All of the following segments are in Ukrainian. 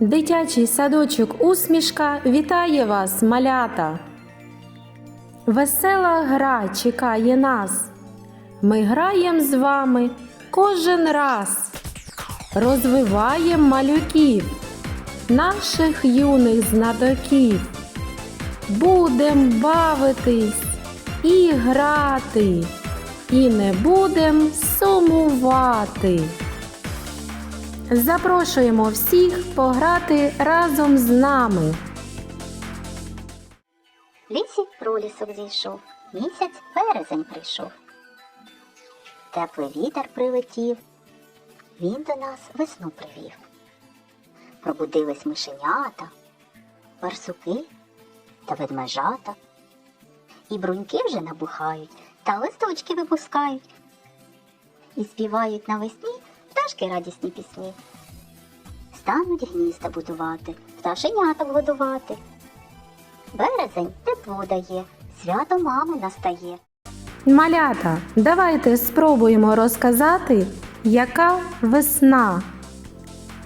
Дитячий садочок усмішка вітає вас, малята. Весела гра чекає нас. Ми граємо з вами кожен раз. Розвиваємо малюків, наших юних знатоків. Будем бавитись і грати, і не будем сумувати. Запрошуємо всіх пограти разом з нами. Лісі пролісок зійшов, місяць березень прийшов. Теплий вітер прилетів, він до нас весну привів. Пробудились мишенята, барсуки та ведмежата. І бруньки вже набухають та листочки випускають. І співають навесні пташки радісні пісні. Стануть гнізда будувати, пташеняток годувати. Березень тепло дає, свято мами настає. Малята, давайте спробуємо розказати, яка весна.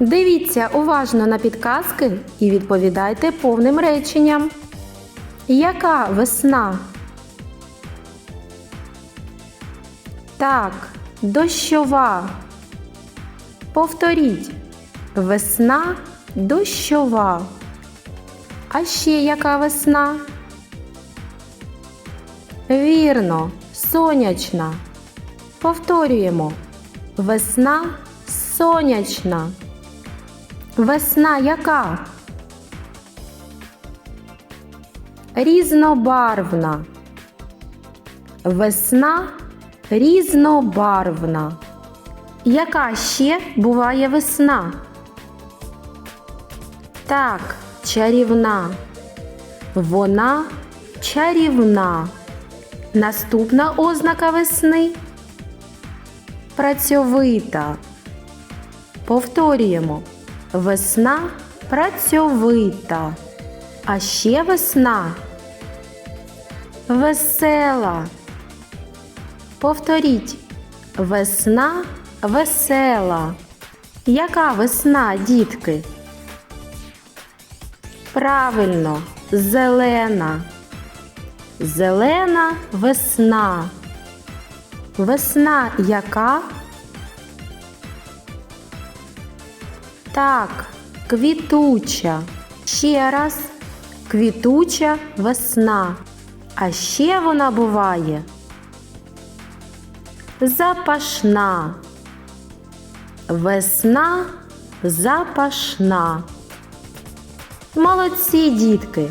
Дивіться уважно на підказки і відповідайте повним реченням. Яка весна? Так, дощова. Повторіть. Весна дощова. А ще яка весна? Вірно, сонячна. Повторюємо. Весна сонячна. Весна яка? Різнобарвна. Весна різнобарвна. Яка ще буває весна? Так, чарівна. Вона чарівна. Наступна ознака весни працьовита. Повторюємо. Весна працьовита. А ще весна весела. Повторіть. Весна весела. Яка весна, дітки? Правильно, зелена. Зелена весна. Весна яка? Так, квітуча. Ще раз квітуча весна. А ще вона буває запашна. Весна запашна. Молодці, дітки!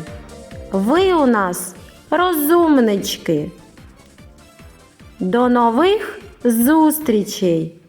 Ви у нас розумнички. До нових зустрічей!